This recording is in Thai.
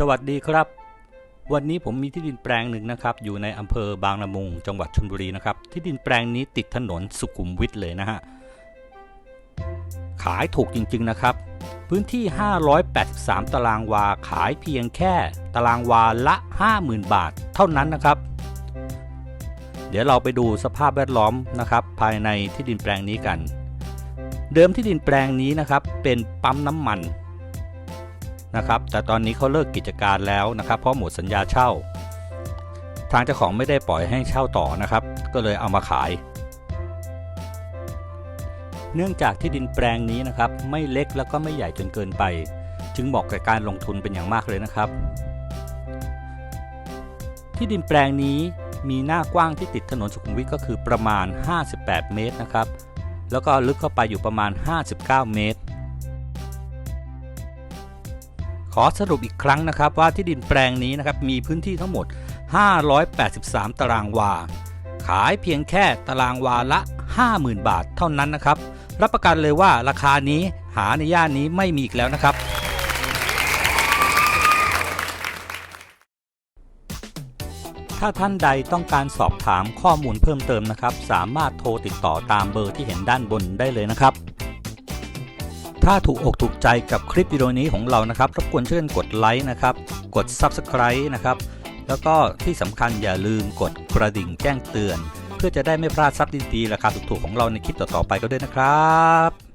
สวัสดีครับ วันนี้ผมมีที่ดินแปลงหนึ่งนะครับ อยู่ในอำเภอบางละมุง จังหวัดชลบุรีนะครับ ที่ดินแปลงนี้ติดถนนสุขุมวิทเลยนะฮะ ขายถูกจริงๆนะครับ พื้นที่ 583 ตารางวา ขายเพียงแค่ตารางวาละ 50,000 บาท เท่านั้นนะครับ เดี๋ยวเราไปดูสภาพแวดล้อมนะครับ ภายในที่ดินแปลงนี้กัน เดิมที่ดินแปลงนี้นะครับ เป็นปั๊มน้ำมัน นะครับ แต่ตอนนี้เขาเลิกกิจการแล้วนะครับ เพราะหมดสัญญาเช่า ทางเจ้าของไม่ได้ปล่อยให้เช่าต่อนะครับ ก็เลยเอามาขาย เนื่องจากที่ดินแปลงนี้นะครับ ไม่เล็กแล้วก็ไม่ใหญ่จนเกินไป จึงเหมาะกับการลงทุนเป็นอย่างมากเลยนะครับ ที่ดินแปลงนี้มีหน้ากว้างที่ติดถนนสุขุมวิทก็คือประมาณ 58 เมตรนะครับ แล้วก็ลึกเข้าไปอยู่ประมาณ 59 เมตร ขอสรุปอีกครั้งนะครับว่าที่ดินแปลงนี้นะครับมีพื้นที่ทั้งหมด 583 ตารางวา ขายเพียงแค่ตารางวาละ 50,000 บาทเท่านั้นนะครับ รับประกันเลยว่าราคานี้หาในย่านนี้ไม่มีอีกแล้วนะครับ ถ้าท่านใดต้องการสอบถามข้อมูลเพิ่มเติมนะครับ สามารถโทรติดต่อตามเบอร์ที่เห็นด้านบนได้เลยนะครับ ถ้าถูกอกถูกใจกับคลิปวิดีโอนี้ของเรานะครับรบกวนช่วยกันกดไลค์นะครับ กด Subscribe นะครับ แล้วก็ที่สำคัญอย่าลืมกดกระดิ่งแจ้งเตือน เพื่อจะได้ไม่พลาดซับดีๆราคาถูกๆของเราในคลิปต่อๆไปก็ด้วยนะครับ